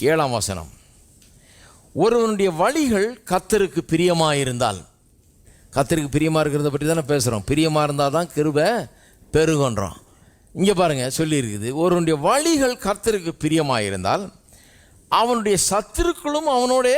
ஏழாம் வசனம். ஒருவனுடைய வழிகள் கத்தருக்கு பிரியமாக இருந்தால் கத்தருக்கு பிரியமாக இருக்கிறத பற்றி தானே பேசுகிறோம் பிரியமாக இருந்தால் தான் கிருபை பெருகன்றோம். இங்கே பாருங்கள் சொல்லியிருக்குது. ஒருவனுடைய வழிகள் கத்தருக்கு பிரியமாக இருந்தால் அவனுடைய சத்துருக்களும் அவனோட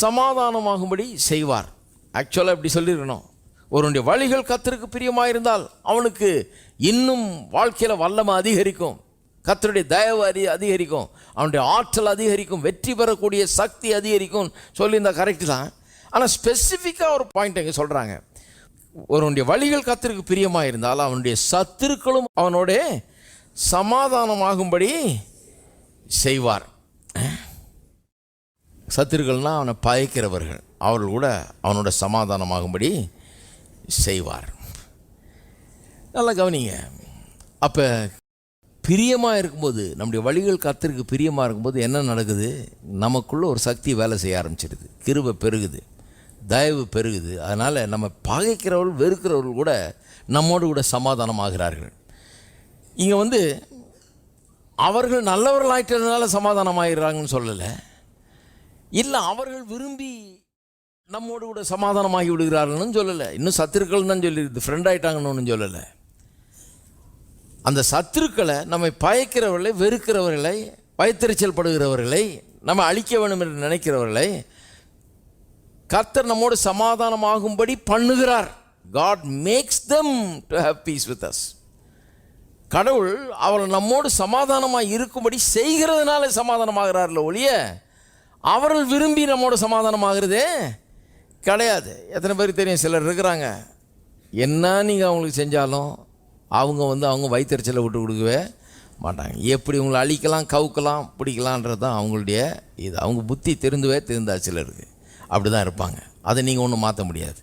சமாதானமாகும்படி செய்வார். ஆக்சுவலாக இப்படி சொல்லியிருக்கணும். ஒருவனுடைய வழிகள் கத்தருக்கு பிரியமாக இருந்தால் அவனுக்கு இன்னும் வாழ்க்கையில் வல்லமை அதிகரிக்கும். கத்தருடைய தயவு அதி அதிகரிக்கும். அவனுடைய ஆற்றல் அதிகரிக்கும். வெற்றி பெறக்கூடிய சக்தி அதிகரிக்கும். சொல்லியிருந்தால் கரெக்டு தான். ஆனால் ஸ்பெசிஃபிக்காக ஒரு பாயிண்ட் எங்கே சொல்கிறாங்க ஒருவனுடைய வழிகள் கத்திற்கு பிரியமாக இருந்தால் அவனுடைய சத்துருக்களும் அவனோட சமாதானமாகும்படி செய்வார். சத்துருக்கள்னால் அவனை பயக்கிறவர்கள். அவர்கள் கூட அவனோட சமாதானமாகும்படி செய்வார். நல்லா கவனிங்க. அப்போ பிரியமாக இருக்கும்போது நம்முடைய வழிகள் கத்திற்கு பிரியமாக இருக்கும்போது என்ன நடக்குது? நமக்குள்ளே ஒரு சக்தி வேலை செய்ய ஆரம்பிச்சிடுது கிருபை பெருகுது. தயவு பெருகுது. அதனால் நம்ம பகைக்கிறவர்கள் வெறுக்கிறவர்கள் கூட நம்மோடு கூட சமாதானமாகிறார்கள். இங்கே வந்து அவர்கள் நல்லவர்கள் ஆயிட்டதுனால சமாதானமாகிறாங்கன்னு சொல்லலை. இல்லை அவர்கள் விரும்பி நம்மோடு கூட சமாதானமாகி விடுகிறார்கள்னு சொல்லலை. இன்னும் சத்துருக்கள் தான் சொல்லியிருக்குது ஃப்ரெண்ட் ஆகிட்டாங்கன்னு ஒன்றும் சொல்லலை. அந்த சத்துருக்களை நம்மை பயக்கிறவர்களை வெறுக்கிறவர்களை பயத்தெரிச்சல் படுகிறவர்களை நம்ம அழிக்க வேண்டும் என்று நினைக்கிறவர்களை கர்த்தர் நம்மோடு சமாதானமாகும்படி பண்ணுகிறார். God makes them to have peace with us கடவுள் அவர்கள் நம்மோடு சமாதானமாக இருக்கும்படி செய்கிறதுனால சமாதானமாகிறார்கள் ஒழிய அவர்கள் விரும்பி நம்மோட சமாதானமாகிறதே கிடையாது. எத்தனை பேருக்கு தெரியும்? சிலர் இருக்கிறாங்க. என்ன நீங்கள் அவங்களுக்கு செஞ்சாலும் அவங்க வந்து அவங்க வயிற்றுச்சலை விட்டு கொடுக்கவே மாட்டாங்க. எப்படி உங்களை அழிக்கலாம் கவுக்கலாம் பிடிக்கலான்றது தான் அவங்களுடைய இது. அவங்க புத்தி தெரிந்துவே தெரிந்தா சிலருக்கு. அப்படி தான் இருப்பாங்க. அதை நீங்கள் ஒன்றும் மாற்ற முடியாது.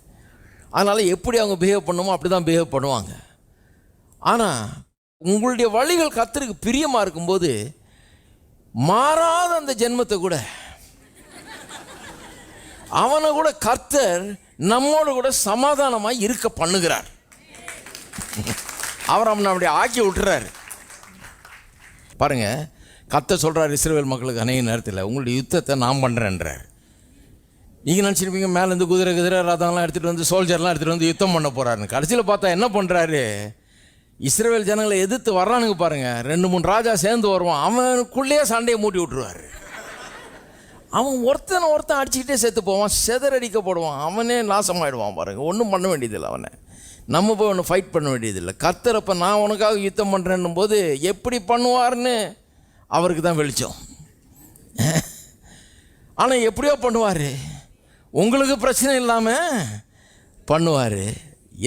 அதனால் எப்படி அவங்க பிஹேவ் பண்ணுமோ அப்படி தான் பிஹேவ் பண்ணுவாங்க. ஆனால் உங்களுடைய வழிகள் கத்தருக்கு பிரியமாக இருக்கும்போது மாறாத அந்த ஜென்மத்தை கூட அவனை கூட கர்த்தர் நம்மோடு கூட சமாதானமாக இருக்க பண்ணுகிறார். அவர் அவனை அப்படி ஆக்கி விட்டுறாரு. பாருங்க கத்த சொல்கிறார் இஸ்ரேல் மக்களுக்கு அநேக நேரத்தில் உங்களுடைய யுத்தத்தை நான் பண்ணுறேன்றார் நீங்கள் நினச்சிருப்பீங்க மேலேருந்து குதிரை குதிரை ரதம்லாம் எடுத்துகிட்டு வந்து சோல்ஜர்லாம் எடுத்துகிட்டு வந்து யுத்தம் பண்ண போகிறாருன்னு கடைசியில் பார்த்தா என்ன பண்ணுறாரு இஸ்ரேல் ஜனங்களை எதிர்த்து வர்றானுங்க பாருங்கள் ரெண்டு மூணு ராஜா சேர்ந்து வருவான். அவனுக்குள்ளேயே சண்டையை மூட்டி விட்டுருவாரு. அவன் ஒருத்தனை ஒருத்தன் அடிச்சுக்கிட்டே செத்து போவான் செதறடிக்கப்படுவான். அவனே நாசமாயிடுவான் பாருங்கள் ஒன்றும் பண்ண வேண்டியதில்லை அவனை. நம்ம போய் ஒன்று ஃபைட் பண்ண வேண்டியதில்லை. கர்த்தர் அப்போ நான் உனக்காக யுத்தம் பண்ணுறேன்னும் போது எப்படி பண்ணுவார்னு அவருக்கு தான் வெளிச்சம். ஆனால் எப்படியோ பண்ணுவார். உங்களுக்கு பிரச்சனை இல்லாமல் பண்ணுவார்.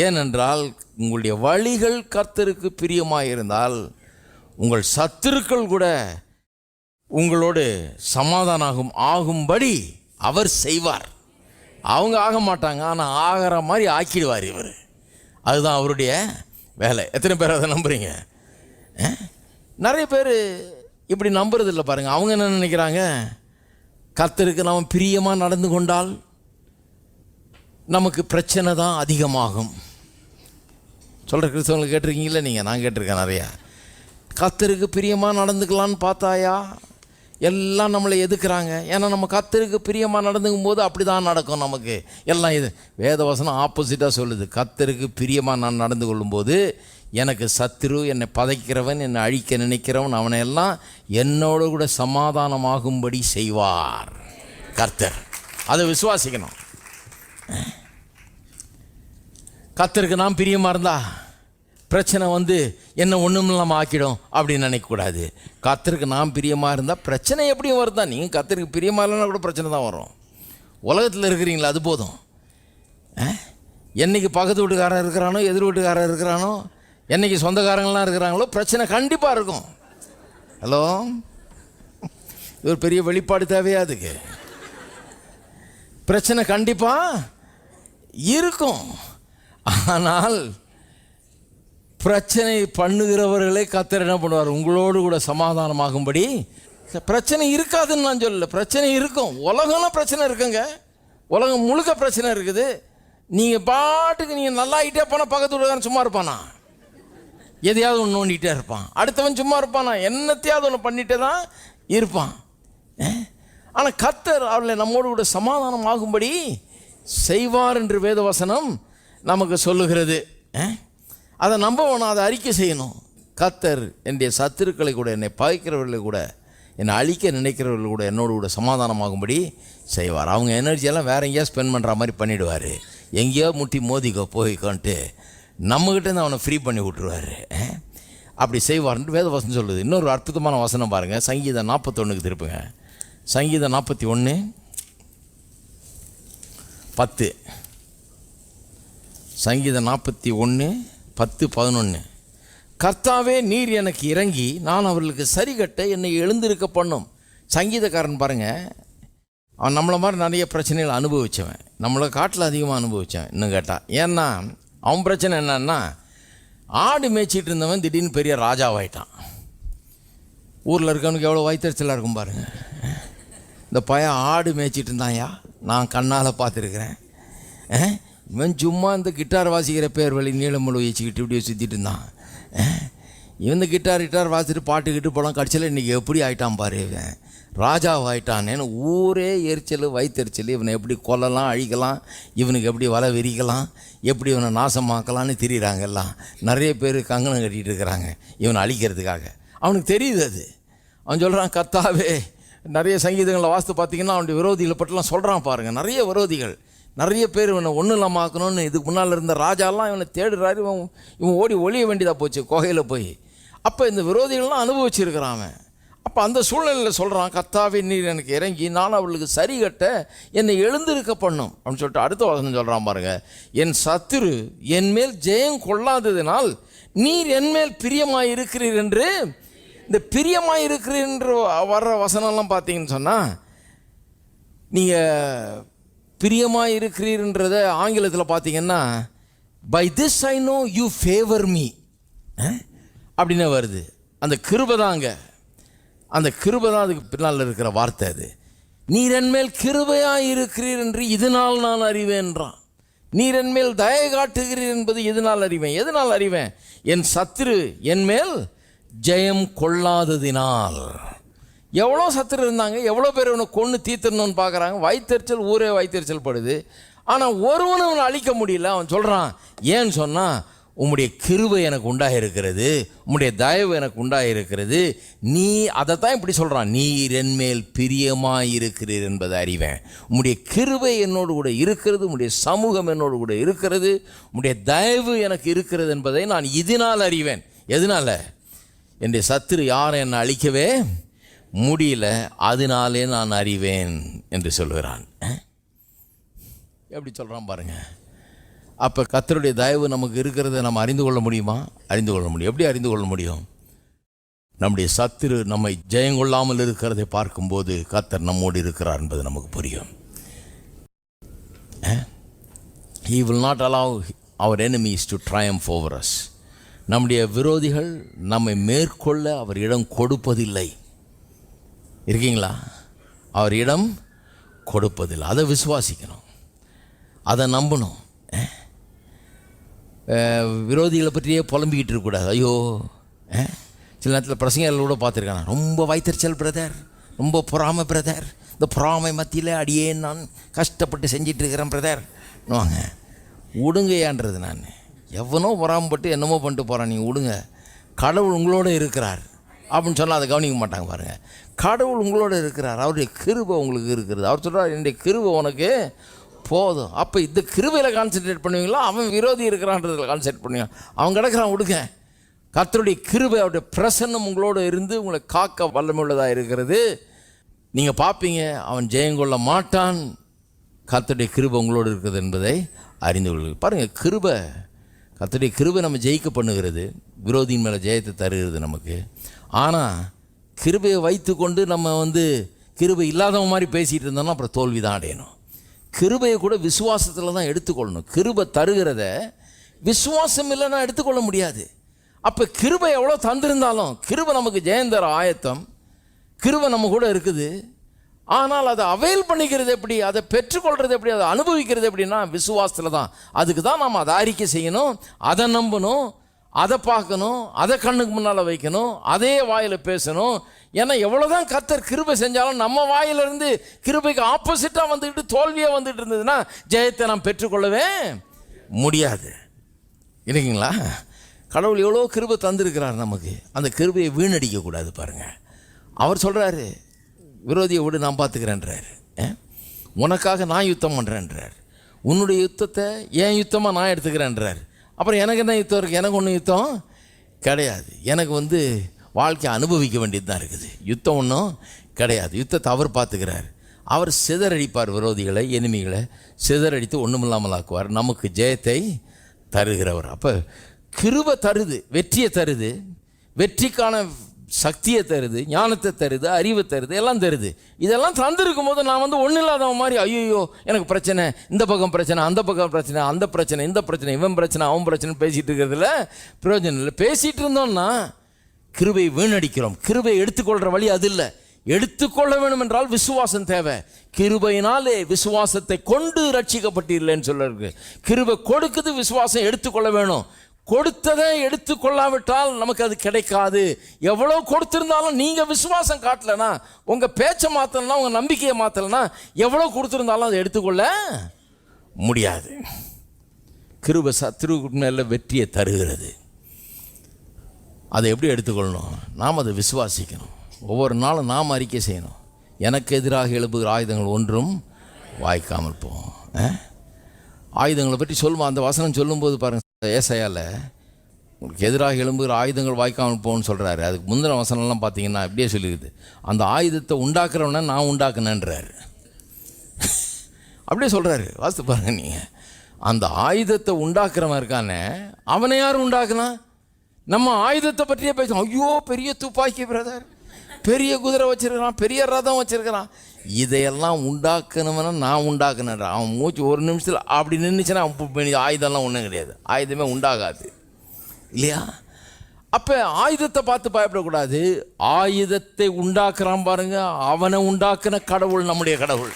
ஏனென்றால் உங்களுடைய வழிகள் கர்த்தருக்கு பிரியமாக இருந்தால் உங்கள் சத்துருக்கள் கூட உங்களோடு சமாதானம் ஆகும்படி அவர் செய்வார். அவங்க ஆக மாட்டாங்க ஆனால் ஆகிற மாதிரி ஆக்கிடுவார் இவர். அதுதான் அவருடைய வேலை. எத்தனை பேர் அதை நம்புறீங்க? நிறைய பேர் இப்படி நம்புறதில்லை பாருங்கள் அவங்க என்ன நினைக்கிறாங்க? கர்த்தருக்கு நாம் பிரியமாக நடந்து கொண்டால் நமக்கு பிரச்சனை தான் அதிகமாகும். சொல்கிற கிறிஸ்தவங்களை கேட்டிருக்கீங்களா நீங்கள் நான் கேட்டிருக்கேன் நிறையா. கத்தருக்கு பிரியமாக நடந்துக்கலான்னு பார்த்தாயா? எல்லாம் நம்மளை எதுக்குறாங்க? ஏன்னா நம்ம கத்தருக்கு பிரியமாக நடந்துக்கும் போது அப்படி தான் நடக்கும் நமக்கு. எல்லாம் இது வேதவசனம் ஆப்போசிட்டாக சொல்லுது. கத்தருக்கு பிரியமாக நான் நடந்து கொள்ளும்போது எனக்கு சத்துரு என்னை பதைக்கிறவன் என்னை அழிக்க நினைக்கிறவன் அவனை எல்லாம் என்னோடு கூட சமாதானமாகும்படி செய்வார். கர்த்தர். அதை விசுவாசிக்கணும். கத்தருக்கு நான் பிரியமாக இருந்தா பிரச்சனை வந்து என்ன ஒன்றும் இல்லாமல் ஆக்கிடும் அப்படின்னு நினைக்கக்கூடாது கத்தருக்கு நான் பிரியமாக இருந்தால் பிரச்சனை எப்படியும் வருதா? நீங்கள் கத்தருக்கு பிரியமாக இல்லைன்னா கூட பிரச்சனை தான் வரும். உலகத்தில் இருக்கிறீங்களா? அது போதும். என்றைக்கு என்னைக்கு பக்கத்து வீட்டுக்காரன் இருக்கிறானோ எதிர் வீட்டுக்காரன் இருக்கிறானோ என்னைக்கு சொந்தக்காரங்களாம் இருக்கிறாங்களோ பிரச்சனை கண்டிப்பாக இருக்கும். ஹலோ? இது ஒரு பெரிய வெளிப்பாடு தேவையா அதுக்கு? பிரச்சனை கண்டிப்பாக இருக்கும். ஆனால் பிரச்சனை பண்ணுகிறவர்களே கத்தர் என்ன பண்ணுவார்? உங்களோடு கூட சமாதானமாகும்படி. பிரச்சனை இருக்காதுன்னு நான் சொல்லல. பிரச்சனை இருக்கும். உலகம்னா பிரச்சனை இருக்குங்க. உலகம் முழுக்க பிரச்சனை இருக்குது. நீங்கள் பாட்டுக்கு நீங்கள் நல்லா ஆகிட்டே போனால் பக்கத்து வீட்டுக்காரன் சும்மா இருப்பானா? எதையாவது ஒன்று நோண்டிகிட்டே இருப்பான். அடுத்தவன் சும்மா இருப்பானா? என்னத்தையாவது ஒன்று பண்ணிகிட்டே தான் இருப்பான். ஆனால் கத்தர் அவளை நம்மோடு கூட சமாதானம் ஆகும்படி செய்வார் என்று வேதவசனம் நமக்கு சொல்லுகிறது. அஹ்? அதை நம்பணும் அதை அறிக்கை செய்யணும். கத்தர் என்னுடைய சத்துருக்களை கூட என்னை பகைக்கிறவர்களை கூட என்னை அழிக்க நினைக்கிறவர்கள் கூட என்னோட கூட சமாதானமாகும்படி செய்வார். அவங்க எனர்ஜியெல்லாம் வேற எங்கேயா ஸ்பெண்ட் பண்ணுற மாதிரி பண்ணிவிடுவார் எங்கேயோ முட்டி மோதிக்கோ போய்க்கோன்ட்டு நம்மகிட்டேருந்து அவனை ஃப்ரீ பண்ணி விட்ருவார் அப்படி செய்வார்ன்ட்டு வேத வசனம் சொல்லுது. இன்னொரு அற்புதமான வசனம் பாருங்கள் சங்கீதம் நாற்பத்தொன்றுக்கு திருப்புங்க. சங்கீதம் நாற்பத்தி ஒன்று பத்து. சங்கீதம் நாற்பத்தி ஒன்று பத்து பதினொன்று கர்த்தாவே நீர் எனக்கு இறங்கி நான் அவர்களுக்கு சரி கட்ட என்னை எழுந்திருக்க பண்ணும். சங்கீதக்காரன் பாருங்கள் அவன் நம்மளை மாதிரி நிறைய பிரச்சனைகள் அனுபவித்தவன் நம்மளை காட்டில் அதிகமாக அனுபவித்தவன் இன்னும் கேட்டால் ஏன்னா அவன் பிரச்சனை என்னன்னா ஆடு மேய்ச்சிட்டு இருந்தவன் திடீர்னு பெரிய ராஜாவாயிட்டான். ஊரில் இருக்கவனுக்கு எவ்வளோ வயிற்றுச்சலாக இருக்கும் பாருங்கள் இந்த பையன் ஆடு மேய்ச்சிட்டு இருந்தான்யா நான் கண்ணால் பார்த்துருக்குறேன். இவன் சும்மா இந்த கிட்டார் வாசிக்கிற பேர் வழி நீளமுழு வச்சுக்கிட்டு இப்படியே சுற்றிட்டு இருந்தான். இவன் கிட்டார் கிட்டார் வாசிட்டு பாட்டுக்கிட்டு போகலாம் போலாம். கடைசியில் இன்றைக்கி எப்படி ஆயிட்டான் பாரு இவன். ராஜாவை ஆயிட்டானேன்னு ஊரே எரிச்சல் வயிற்றுச்சல் இவனை எப்படி கொல்லலாம் அழிக்கலாம் இவனுக்கு எப்படி வலை விரிக்கலாம் எப்படி இவனை நாசமாக்கலான்னு தெரியுறாங்க எல்லாம். நிறைய பேர் கங்கணம் கட்டிகிட்டு இருக்கிறாங்க இவனை அழிக்கிறதுக்காக. அவனுக்கு தெரியுது அது. அவன் சொல்கிறான் கத்தாவே நிறைய சங்கீதங்களை வாஸ்து பார்த்தீங்கன்னா அவனுடைய விரோதிகளை பற்றிலாம் சொல்கிறான் பாருங்கள் நிறைய விரோதிகள். நிறைய பேர் இவனை ஒன்றும் இல்லாமல் ஆக்கணும்னு இதுக்கு முன்னால் இருந்த ராஜாலாம் இவனை தேடுறாரு. இவன் இவன் ஓடி ஒளிய வேண்டியதாக போச்சு குகையில் போய். அப்போ இந்த விரோதிகள்லாம் அனுபவிச்சிருக்கிறான் அவன். அப்போ அந்த சூழ்நிலையில் சொல்கிறான் கத்தாவே நீர் எனக்கு இறங்கி நான் அவளுக்கு சரி கட்ட என்னை எழுந்திருக்க பண்ணும். அப்படின்னு சொல்லிட்டு அடுத்த வசனம் சொல்கிறான் பாருங்கள் என் சத்துரு என் மேல் ஜெயம் கொள்ளாததினால் நீர் என் மேல் இருக்கிறீர் என்று இந்த பிரியமாக இருக்கிறீர் வர்ற வசனம்லாம் பார்த்தீங்கன்னு சொன்னால் நீங்கள் பிரியமாக இருக்கிறீர்ன்றத ஆங்கிலத்தில் பார்த்தீங்கன்னா by this I know you favour me அப்படின்னு வருது. அந்த கிருபை தாங்க அந்த கிருபை தான் அதுக்கு பின்னால் இருக்கிற வார்த்தை அது. நீர் என்மேல் கிருபையாக இருக்கிறீர் என்று இதனால் நான் அறிவேன்றான் நீர் என்மேல் தய காட்டுகிறீர் என்பது இதனால் அறிவேன்? எதனால் அறிவேன்? என் சத்துரு என்மேல் ஜெயம் கொள்ளாததினால். எவ்வளோ சத்துரு இருந்தாங்க எவ்வளோ பேர் இவனை கொன்று தீர்த்தணும்னு பார்க்குறாங்க. வயிற்றுச்சல் ஊரே வயிற்றுச்சல் படுது. ஆனால் ஒருவனும் அவனை அழிக்க முடியல. அவன் சொல்கிறான் ஏன்னு சொன்னால் உம்முடைய கிருவை எனக்கு உண்டாக இருக்கிறது உம்முடைய தயவு எனக்கு உண்டாக இருக்கிறது நீ அதை தான் இப்படி சொல்கிறான் நீர் என்மேல் பிரியமாக இருக்கிறீர் என்பதை அறிவேன். உம்முடைய கிருவை என்னோடு கூட இருக்கிறது. உம்முடைய சமூகம் என்னோடு கூட இருக்கிறது. உம்முடைய தயவு எனக்கு இருக்கிறது என்பதை நான் இதனால் அறிவேன். எதனால்? என்னுடைய சத்துரு யாரும் என்னை அழிக்கவே முடியல அதனாலே நான் அறிவேன் என்று சொல்கிறான் எப்படி சொல்கிறான் பாருங்க. அப்போ கத்தருடைய தயவு நமக்கு இருக்கிறத நம்ம அறிந்து கொள்ள முடியுமா? அறிந்து கொள்ள முடியும். எப்படி அறிந்து கொள்ள முடியும்? நம்முடைய சத்துரு நம்மை ஜெயங்கொள்ளாமல் இருக்கிறதை பார்க்கும்போது கத்தர் நம்மோடு இருக்கிறார் என்பது நமக்கு புரியும். He will not allow our enemies to triumph over us நம்முடைய விரோதிகள் நம்மை மேற்கொள்ள அவர் இடம் கொடுப்பதில்லை. இருக்கீங்களா? அவர் இடம் கொடுப்பதில்லை. அதை விசுவாசிக்கணும். அதை நம்பணும். விரோதிகளை பற்றியே புலம்பிக்கிட்டு இருக்கக்கூடாது. ஐயோ சில நேரத்தில் பிரசங்கர்கள் கூட பார்த்துருக்கேன் ரொம்ப வைத்தறிச்சல் பிரதர் ரொம்ப பொறாமை பிரதர் இந்த பொறாமை மத்தியில் அடியே நான் கஷ்டப்பட்டு செஞ்சிட்ருக்கிறேன் பிரதர் வாங்க. விடுங்கையான்றது நான். எவனோ பொறாமப்பட்டு என்னமோ பண்ணிட்டு போகிறான் நீங்கள் விடுங்க. கடவுள் உங்களோட இருக்கிறார். அப்படின்னு சொன்னால் அதை கவனிக்க மாட்டாங்க பாருங்கள் கடவுள் உங்களோட இருக்கிறார். அவருடைய கிருபை உங்களுக்கு இருக்கிறது. அவர் சொல்கிறார் என்னுடைய கிருபை உனக்கு போதும். அப்போ இந்த கிருபையில் கான்சென்ட்ரேட் பண்ணுவீங்களா? அவன் விரோதி இருக்கிறான்றதில் கான்சென்ட்ரேட் பண்ணுவீங்க. அவன் கிடக்கிறான் விடுங்க. கத்தருடைய கிருபை அவருடைய பிரசன்னம் உங்களோட இருந்து உங்களை காக்க வல்லமையுள்ளதாக இருக்கிறது. நீங்கள் பார்ப்பீங்க அவன் ஜெயங்கொள்ள மாட்டான். கத்தருடைய கிருபை உங்களோடு இருக்குது என்பதை அறிந்து கொள்ளுங்கள். பாருங்கள் கிருபை கத்துடைய கிருபை நம்ம ஜெயிக்க பண்ணுகிறது. விரோதியின் மேலே ஜெயத்தை தருகிறது நமக்கு. ஆனால் கிருபையை வைத்துக்கொண்டு நம்ம வந்து கிருபை இல்லாதவன் மாதிரி பேசிகிட்டு இருந்தோம்னா அப்புறம் தோல்வி தான் அடையணும். கிருபையை கூட விசுவாசத்தில் தான் எடுத்துக்கொள்ளணும். கிருபை தருகிறத விசுவாசம் இல்லைன்னா எடுத்துக்கொள்ள முடியாது. அப்போ கிருபை எவ்வளோ தந்திருந்தாலும் கிருபை நமக்கு ஜெயந்தர ஆயத்தம் கிருபை நம்ம கூட இருக்குது. ஆனால் அதை அவைல் பண்ணிக்கிறது எப்படி? அதை பெற்றுக்கொள்கிறது எப்படி? அதை அனுபவிக்கிறது எப்படின்னா விசுவாசத்தில் தான் அதுக்கு தான் நாம் அதை அறிக்கை செய்யணும். அதை நம்பணும். அதை பார்க்கணும். அதை கண்ணுக்கு முன்னால் வைக்கணும். அதே வாயில் பேசணும். ஏன்னா எவ்வளோதான் கத்தர் கிருபை செஞ்சாலும் நம்ம வாயிலிருந்து கிருபைக்கு ஆப்போசிட்டாக வந்துக்கிட்டு தோல்வியாக வந்துட்டு இருந்ததுன்னா ஜெயத்தை நாம் பெற்றுக்கொள்ளவே முடியாது. இல்லைங்களா? கடவுள் எவ்வளோ கிருபை தந்திருக்கிறார் நமக்கு. அந்த கிருபையை வீணடிக்கக்கூடாது பாருங்கள் அவர் சொல்கிறாரு விரோதியை விடு நான் பார்த்துக்கிறேன்றார். உனக்காக நான் யுத்தம் பண்ணுறேன்றார் உன்னுடைய யுத்தத்தை என் யுத்தமாக நான் எடுத்துக்கிறேன்றார். அப்புறம் எனக்கு என்ன யுத்தம் இருக்குது எனக்கு ஒன்றும் யுத்தம் கிடையாது. எனக்கு வந்து வாழ்க்கையை அனுபவிக்க வேண்டியது தான் இருக்குது. யுத்தம் ஒன்றும் கிடையாது. யுத்தத்தை அவர் பார்த்துக்கிறார். அவர் சிதறடிப்பார் விரோதிகளை எனிமிகளை. சிதறடித்து ஒன்றுமில்லாமல் ஆக்குவார். நமக்கு ஜெயத்தை தருகிறவர். அப்போ கிருப தருது வெற்றியை தருது. வெற்றிக்கான சக்தியை தருது ஞானத்தை தருது அறிவை தருது எல்லாம் தருது. இதெல்லாம் தந்திருக்கும் போது நான் வந்து ஒன்றும் இல்லாதவன் மாதிரி ஐயோ எனக்கு பிரச்சனை இந்த பக்கம் பிரச்சனை அந்த பக்கம் பிரச்சனை அந்த பிரச்சனை இந்த பிரச்சனை இவன் பிரச்சனை அவன் பிரச்சனை பேசிகிட்டு இருக்கிறதுல பிரயோஜனம் இல்லை. பேசிகிட்டு இருந்தோம்னா கிருபை வீணடிக்கிறோம். கிருபை எடுத்துக்கொள்கிற வழி அது இல்லை. எடுத்துக்கொள்ள வேண்டும் என்றால் விசுவாசம் தேவை. கிருபையினாலே விசுவாசத்தை கொண்டு ரட்சிக்கப்பட்டீர்களேன்னு சொல்லிருக்கு கிருபை கொடுக்குது விசுவாசம் எடுத்துக்கொள்ள வேணும். கொடுத்ததை எடுத்துக்கொள்ளாவிட்டால் நமக்கு அது கிடைக்காது. எவ்வளோ கொடுத்துருந்தாலும் நீங்கள் விசுவாசம் காட்டலைனா உங்கள் பேச்சை மாற்றலைனா உங்கள் நம்பிக்கையை மாற்றலைனா எவ்வளோ கொடுத்துருந்தாலும் அதை எடுத்துக்கொள்ள முடியாது. கிருப சத்ரு வெற்றியை தருகிறது. அதை எப்படி எடுத்துக்கொள்ளணும்? நாம் அதை விசுவாசிக்கணும். ஒவ்வொரு நாளும் நாம் அறிக்கை செய்யணும். எனக்கு எதிராக எழுப்புகிற ஆயுதங்கள் ஒன்றும் வாய்க்காமல் போகும். ஆயுதங்களை பற்றி சொல்லுவோம் அந்த வசனம் சொல்லும்போது பாருங்கள் ஏசையால் உங்களுக்கு எதிராக எழும்புகிற ஆயுதங்கள் வாய்க்காமல் போகணும்னு சொல்கிறாரு அதுக்கு முந்தின வசனம்லாம் பார்த்தீங்கன்னா இப்படியே சொல்லிடுது அந்த ஆயுதத்தை உண்டாக்குறவனை நான் உண்டாக்குனேன்றாரு. அப்படியே சொல்கிறாரு வாஸ்து பாருங்க நீங்கள் அந்த ஆயுதத்தை உண்டாக்குறவன் இருக்கானே அவனை யார் உண்டாக்குனா? நம்ம ஆயுதத்தை பற்றியே பேசுவோம் ஐயோ பெரிய துப்பாக்கி பிரதர். பெரிய குதிரை வச்சுருக்கிறான் பெரிய ரதம் வச்சுருக்கிறான். இதையெல்லாம் உண்டாக்குனவன நான் உண்டாக்குனேன் அவன் மூச்சு ஒரு நிமிஷத்தில் அப்படி நின்றுச்சுன்னா அவன் ஆயுதம்லாம் ஒன்றும் கிடையாது. ஆயுதமே உண்டாகாது. இல்லையா? அப்போ ஆயுதத்தை பார்த்து பயப்படக்கூடாது. ஆயுதத்தை உண்டாக்குறான் பாருங்க. அவனை உண்டாக்குன கடவுள் நம்முடைய கடவுள்.